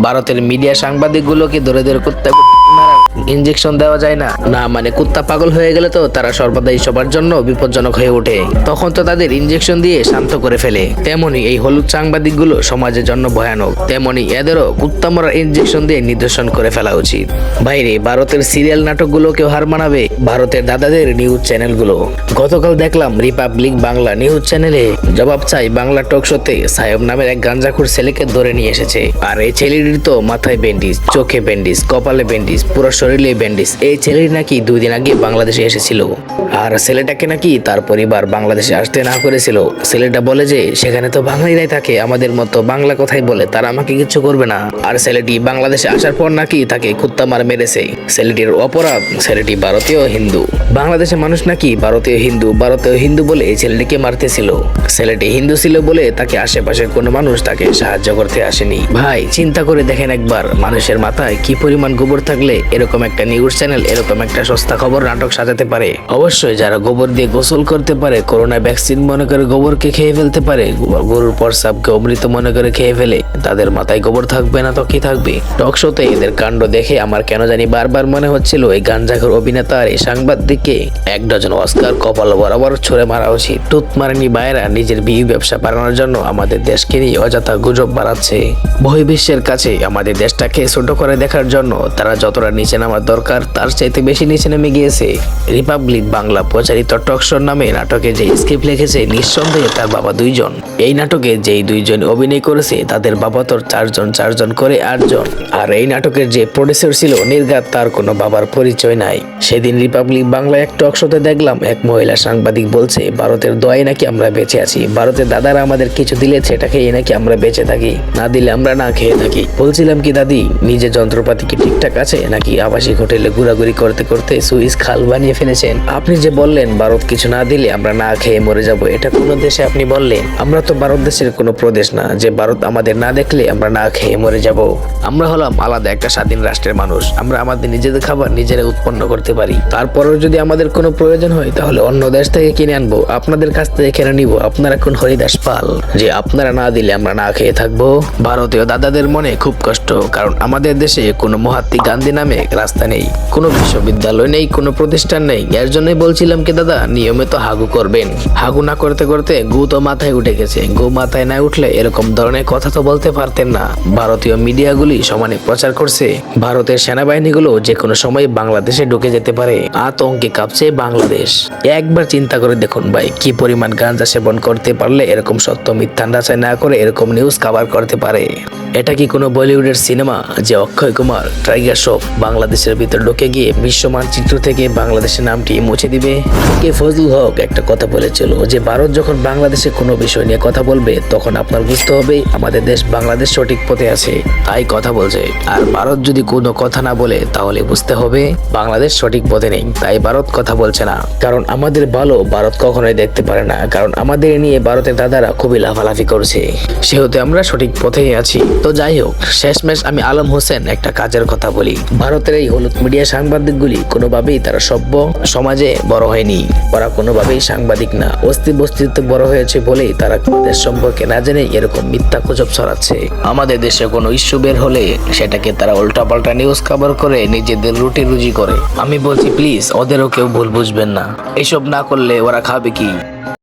ভারতের মিডিয়া সাংবাদিকগুলোকে ধরে ধরে কুত্তা ইনজেকশন দেওয়া যায় না। না মানে কুত্তা পাগল হয়ে গেলে তো তারা সর্বদাই সবার জন্য বিপজ্জনক হয়ে ওঠে। তখন তো তাদের ইনজেকশন দিয়ে শান্ত করে ফেলে। তেমনি এই হলুদ সাংবাদিকগুলো সমাজের জন্য ভয়ানক। তেমনি এদেরও কুত্তা মরার ইনজেকশন দিয়ে নিদর্শন করে ফেলা উচিত। বাইরে ভারতের সিরিয়াল নাটকগুলোকেও হার মানাবে, ভারতের দাদাদের নিউজ চ্যানেলগুলো গতকাল দেখলাম রিপাবলিক বাংলা নিউজ চ্যানেলে জবাব চাই বাংলা টক শোতে সাহেব নামের এক গাঞ্জাখুর ছেলেকে ধরে নিয়ে এসেছে। আর এই ছেলেটির তো মাথায় ব্যান্ডিজ চোখে ব্যান্ডিজ কপালে ব্যান্ডিজ পুরো শরীরে ব্যান্ডিজ এই ছেলেটি নাকি দুই দিন আগে বাংলাদেশে এসেছিল। আর ছেলেটাকে নাকি তার পরিবার বাংলাদেশে আসতে না করেছিল। ছেলেটা বলে যে, সেখানে তো বাঙালিরাই থাকে, আমাদের মতো বাংলা কথাই বলে, তারা আমাকে কিছু করবে না। আর ছেলেটি বাংলাদেশে আসার পর নাকি তাকে কুত্তা মার মেরেছে। ছেলেটির অপরাধ, ছেলেটি ভারতীয় হিন্দু। বাংলাদেশের মানুষ নাকি ভারতীয় হিন্দু ভারতীয় হিন্দু বলে এই ছেলেটিকে মারতেছিল। ছেলেটি হিন্দু ছিল বলে তাকে আশেপাশের কোনো মানুষ তাকে সাহায্য করতে আসেনি। ভাই, চিন্তা করে দেখেন একবার, মানুষের মাথায় কি পরিমাণ গোবর থাকলে এরকম একটা নিউজ চ্যানেল এরকম একটা সস্তা খবর নাটক সাজাতে পারে। অবশ্যই যারা গোবর দিয়ে গোসল করতে পারে করোনা ভ্যাকসিন মনে করে গোবরকে খেয়ে ফেলতে পারে, গরুর প্রসাবকে অমৃত মনে করে খেয়ে ফেলে, তাদের মাথায় গোবর থাকবে না তো কি থাকবে? টক শোতে এদের কাণ্ড দেখে আমার কেন জানি বারবার মনে হচ্ছিল এই গাঞ্জাঘর অভিনেতা আর এই সাংবাদিককে। এক ডজন অস্কার কপাল বরাবর ছড়ে মারা উচিত। টুত মারেনি বাইরা নিজের বিয়ে ব্যবসা বাড়ানোর জন্য আমাদের দেশকে নিয়ে অযথা গুজব বাড়াচ্ছে। বহির্বিশ্বের কাছে আমাদের দেশটাকে ছোট করে দেখার জন্য তারা যতটা নিচে নামার দরকার তার চাইতে বেশি নিচে নেমে গিয়েছে। রিপাবলিক বাংলা প্রচারিত টকশোর নামে নাটকে যে স্ক্রিপ্ট লিখেছে নিঃসন্দেহে তার বাবা দুইজন। এই নাটকে যেই দুইজন অভিনয় করেছে, তাদের বাবা তোর চারজন চারজন করে আটজন। আর এই নাটকের যে প্রডিউসার ছিল নির্গাত তার কোনো বাবার পরিচয় নাই। সেদিন রিপাবলিক বাংলা এক টকশোতে দেখলাম, এক মহিলা সাংবাদিক বলছে, ভারতের দোয়াই নাকি আমরা বেঁচে আছি। ভারতের দাদারা আমাদের কিছু দিলে সেটা খেয়ে নাকি আমরা বেঁচে থাকি। না দিলে আমরা না খেয়ে থাকি। বলছিলাম কি, দাদি, নিজের যন্ত্রপাতি কি ঠিকঠাক আছে? নাকি আবাসিক হোটেলে ঘোরাঘুরি করতে করতে সুইস খাল বানিয়ে ফেলেছেন। আপনি যে বললেন, ভারত কিছু না দিলে আমরা না খেয়ে মরে যাব, এটা কোন দেশে আপনি বললেন? আমরা তো ভারত দেশের কোনো প্রদেশ না। যে ভারত আমাদের না দেখলে আমরা না খেয়ে মরে যাব। আমরা হলাম আলাদা একটা স্বাধীন রাষ্ট্রের মানুষ। আমরা আমাদের নিজেদের খাবার নিজেরা উৎপন্ন করতে পারি। তারপরেও যদি আমাদের কোনো প্রয়োজন হয়, তাহলে অন্য দেশ থেকে কিনে আনব। আপনাদের কাছ থেকে কিনে নিব। আপনারা কোন হরিদাস পাল? যে আপনারা না দিলে আমরা না খেয়ে থাকব। ভারতীয় দাদাদের মনে খুব কষ্ট, কারণ আমাদের দেশে কোনো মহাত্মা গান্ধী নামে রাস্তা নেই, কোনো বিশ্ববিদ্যালয় নেই, কোনো প্রতিষ্ঠান নেই। এর জন্যই বলছিলাম কি, দাদা নিয়মিত হাগু করবেন। হাগু না করতে করতে গু তো মাথায় উঠে গেছে। গু মাথায় না উঠলে এরকম ধরনের কথা তো বলতে পারতেন না। ভারতীয় মিডিয়াগুলি সমানে প্রচার করছে, ভারতের সেনাবাহিনীগুলো যে কোনো সময় বাংলাদেশে ঢুকে যেতে পারে। আতঙ্কে কাঁপছে বাংলাদেশ। একবার চিন্তা করে দেখুন ভাই, কি পরিমাণ গাঁজা সেবন করতে পারলে এরকম সত্য মিথ্যা যাচাই না করে এরকম নিউজ কভার করতে পারে। এটা কি কোনো বলিউডের সিনেমা? যে অক্ষয় কুমার, টাইগার শ্রফ বাংলাদেশের ভিতর ঢুকে গিয়ে বিশ্ব মানচিত্র থেকে বাংলাদেশের নামটি মুছে দিবে। কে ফজলুল হক একটা কথা বলেছিল যে, ভারত যখন বাংলাদেশে কোনো বিষয় নিয়ে কথা বলবে, তখন আপনার বুঝতে হবে আমাদের দেশ বাংলাদেশ সঠিক পথে আছে। তাই কথা বলছে। আর ভারত যদি কোনো কথা না বলে, তাহলে বুঝতে হবে বাংলাদেশ সঠিক পথে নেই। তাই ভারত কথা বলছে না। কারণ আমাদের ভালো ভারত কখনোই দেখতে পারে না। কারণ আমাদের নিয়ে ভারতের দাদারা খুবই লাফালাফি করছে। সেহেতু আমরা সঠিক পথেই আছি। তো যাই হোক, শেষমেশ আমি আলম হোসেন একটা কাজের কথা বলি। ভারতের এই হলুদ মিডিয়া সাংবাদিকগুলি কোনোভাবেই তারা সভ্য সমাজে বড় হয়নি। ওরা কোনোভাবেই সাংবাদিক না। অস্তি বস্তিত্ব বড় হয়েছে বলেই তারা দেশ সম্পর্কে না জেনে এরকম মিথ্যা গুজব ছড়াচ্ছে। আমাদের দেশে কোনো ইস্যু বের হলে সেটাকে তারা উল্টাপাল্টা নিউজ কভার করে নিজেদের রুটি রুজি করে। আমি বলছি প্লিজ ওদেরও কেউ ভুল বুঝবেন না। এসব না করলে ওরা খাবে কি?